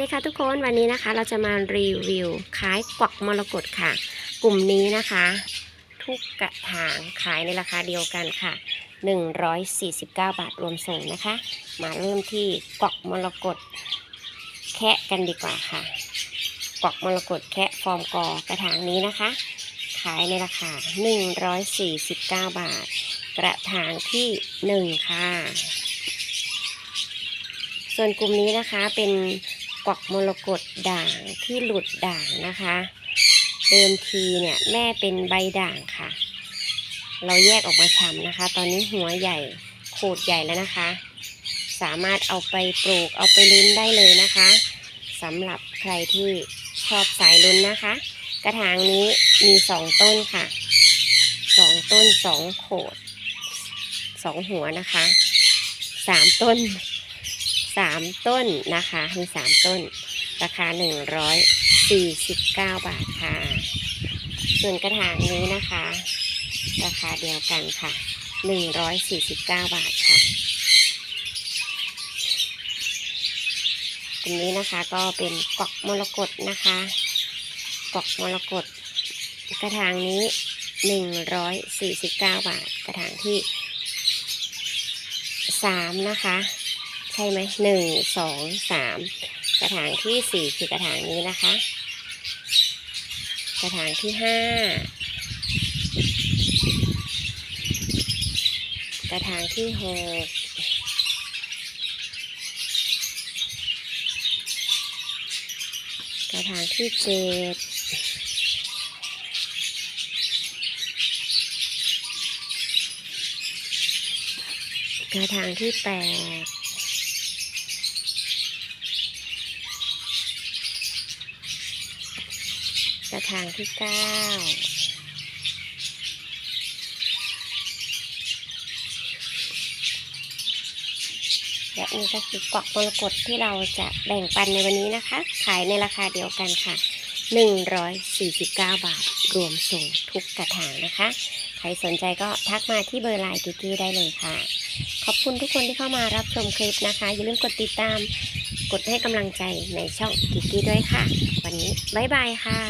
ดีค่ะทุกคนวันนี้นะคะ เราจะมารีวิวขายกวักมรกตค่ะ กลุ่มนี้นะคะ ทุกกระถางขายในราคาเดียวกันค่ะ 149 บาทรวมส่งนะคะ มาเริ่มที่กวักมรกตแคะกันดีกว่าค่ะกวักมรกตแคะฟอร์มกอกระถางนี้นะคะ ขายในราคา 149 บาท กระถางที่ 1 ค่ะส่วนกลุ่มนี้นะคะเป็น กวักมรกตด่างที่หลุดด่างนะคะ เดิมทีเนี่ยแม่เป็นใบด่างค่ะ เราแยกออกมาชำนะคะ ตอนนี้หัวใหญ่โขดใหญ่แล้วนะคะ สามารถเอาไปปลูกเอาไปลุ้นได้เลยนะคะสำหรับใครที่ชอบสายลุ้นนะคะ กระถางนี้มีสองต้นค่ะสองต้นสองโขดสองหัวนะคะสามต้น สามต้นนะคะมีสามต้น ราคาหนึ่งร้อยสี่สิบเก้าบาทค่ะ ส่วนกระถางนี้นะคะ ราคาเดียวกันค่ะหนึ่งร้อยสี่สิบเก้าบาทค่ะตรงนี้นะคะก็เป็นกอกมรกตนะคะกอกมรกตกระถางนี้หนึ่งร้อยสี่สิบเก้าบาท กระถางที่สามนะคะ ช่ไหมหนึ่งสองสามกระถางที่สี่คือกระถางนี้นะคะ กระถางที่ห้ากระถางที่หกกระถางที่เจ็ดกระถางที่แปด กระถางที่เก้าและนี่ก็คือกวักมรกตที่เราจะแบ่งปันในวันนี้นะคะ ขายในราคาเดียวกันค่ะ 149 บาท รวมส่งทุกกระถางนะคะ ใครสนใจก็ทักมาที่เบอร์ไลน์กิกกี้ได้เลยค่ะ ขอบคุณทุกคนที่เข้ามารับชมคลิปนะคะ อย่าลืมกดติดตาม กดให้กำลังใจในช่องกิกกี้ด้วยค่ะ วันนี้บ๊ายบายค่ะ